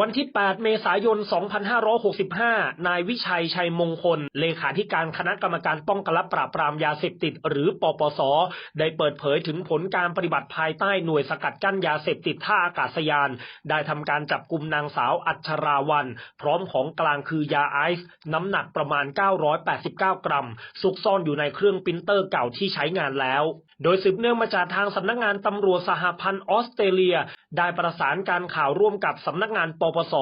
วันที่ 8 เมษายน 2565 นายวิชัยชัยมงคล เลขาธิการคณะกรรมการป้องกันและปราบปรามยาเสพติด หรือปปส ได้เปิดเผยถึงผลการปฏิบัติภายใต้หน่วยสกัดกั้นยาเสพติดท่าอากาศยาน ได้ทำการจับกลุ่มนางสาวอัชราวัน พร้อมของกลางคือยาไอซ์น้ำหนักประมาณ 989 กรัม ซุกซ่อนอยู่ในเครื่องปรินเตอร์เก่าที่ใช้งานแล้ว โดยสืบเนื่องมาจากทางสำนักงานตำรวจสหพันธ์ออสเตรเลีย ได้ประสานการข่าวร่วมกับสำนักงานปปส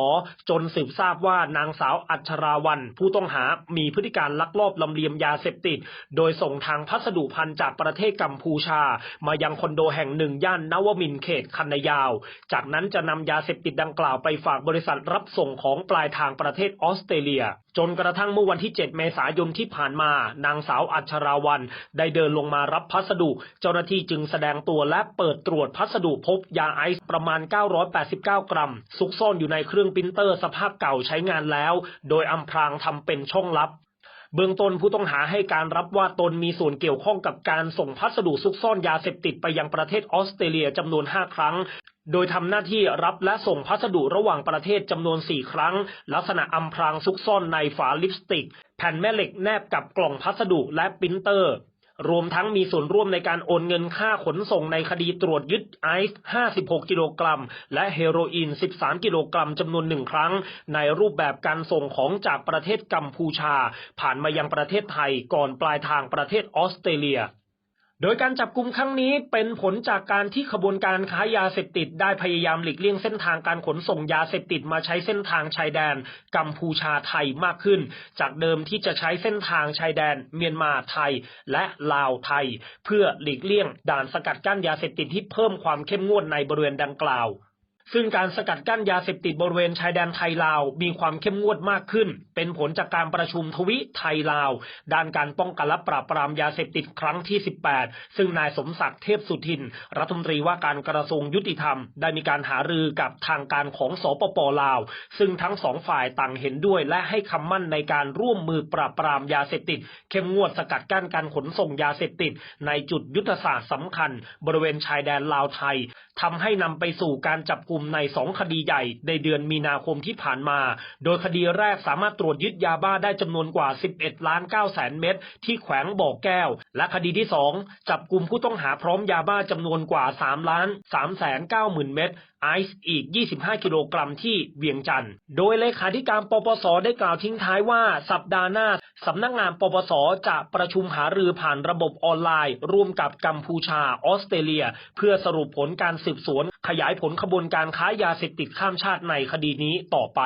จนสืบทราบว่านางสาวอัชราวัน ผู้ต้องหามีพฤติการลักลอบลำเลียงยาเสพติด โดยส่งทางพัสดุพันจากประเทศกัมพูชา มายังคอนโดแห่งหนึ่งย่านนวมินเขตคันนายาว จากนั้นจะนำยาเสพติดดังกล่าวไปฝากบริษัทรับส่งของปลายทางประเทศออสเตรเลียจนกระทั่งเมื่อวันที่ 7 เมษายนที่ผ่านมา นางสาวอัชราวันได้เดินลงมารับพัสดุ เจ้าหน้าที่จึงแสดงตัวและเปิดตรวจพัสดุพบยาไอซ์ประมาณ 989 กรัม ซุกซ่อนอยู่ในเครื่องปรินเตอร์สภาพเก่าใช้งานแล้ว โดยอำพรางทำเป็นช่องลับเบื้องต้นผู้ต้องหาให้การรับว่าตนมีส่วนเกี่ยวข้องกับการส่งพัสดุซุกซ่อนยาเสพติดไปยังประเทศออสเตรเลียจำนวน 5 ครั้ง โดยทำหน้าที่รับและส่งพัสดุระหว่างประเทศจำนวน 4 ครั้ง ลักษณะอำพรางซุกซ่อนในฝาลิปสติก แผ่นแม่เหล็กแนบกับกล่องพัสดุและปรินเตอร์ รวมทั้งมีส่วนร่วมในการโอนเงินค่าขนส่งในคดีตรวจยึดไอซ์ 56 กิโลกรัม และเฮโรอีน 13 กิโลกรัมจำนวนหนึ่งครั้ง ในรูปแบบการส่งของจากประเทศกัมพูชา ผ่านมายังประเทศไทยก่อนปลายทางประเทศออสเตรเลีย โดยการจับกลุ่มครั้งนี้เป็นผลจากการที่ขบวนการค้ายาเสพติดได้พยายามหลีกเลี่ยงเส้นทางการขนส่งยาเสพติดมาใช้เส้นทางชายแดนกัมพูชาไทยมากขึ้น จากเดิมที่จะใช้เส้นทางชายแดน เมียนมาไทยและลาวไทย เพื่อหลีกเลี่ยงด่านสกัดกั้นยาเสพติดที่เพิ่มความเข้มงวดในบริเวณดังกล่าว ซึ่งการสกัดกั้นยาเสพติดบริเวณชายแดนไทยลาว มีความเข้มงวดมากขึ้น เป็นผลจากการประชุมทวิไทยลาว ด้านการป้องกันและปราบปรามยาเสพติดครั้งที่ 18 ซึ่งนายสมศักดิ์เทพสุทิน รัฐมนตรีว่าการกระทรวงยุติธรรม ได้มีการหารือกับทางการของสปปลาว ซึ่งทั้งสองฝ่ายต่างเห็นด้วย และให้คำมั่นในการร่วมมือปราบปรามยาเสพติด เข้มงวดสกัดกั้นการขนส่งยาเสพติด ในจุดยุทธศาสตร์สำคัญ บริเวณชายแดนลาวไทยทำให้นำไปสู่การจับกุมในสองคดีใหญ่ในเดือนมีนาคมที่ผ่านมา โดยคดีแรกสามารถตรวจยึดยาบ้าได้จำนวนกว่า 11 ล้าน9แสนเม็ดที่แขวงบ่อแก้ว และคดีที่ 2 จับกลุ่มผู้ต้องหาพร้อมยาบ้าจำนวนกว่า 3 ล้าน3แสน9หมื่นเม็ดไอซ์อีก 25 กิโลกรัมที่เวียงจันทร์โดยเลขาธิการปปส ได้กล่าวทิ้งท้ายว่าสัปดาห์หน้าสำนักงานปปส จะประชุมหารือผ่านระบบออนไลน์ ร่วมกับกัมพูชา ออสเตรเลีย เพื่อสรุปผลการสืบสวน ขยายผลขบวนการค้ายาเสพติดข้ามชาติในคดีนี้ต่อไป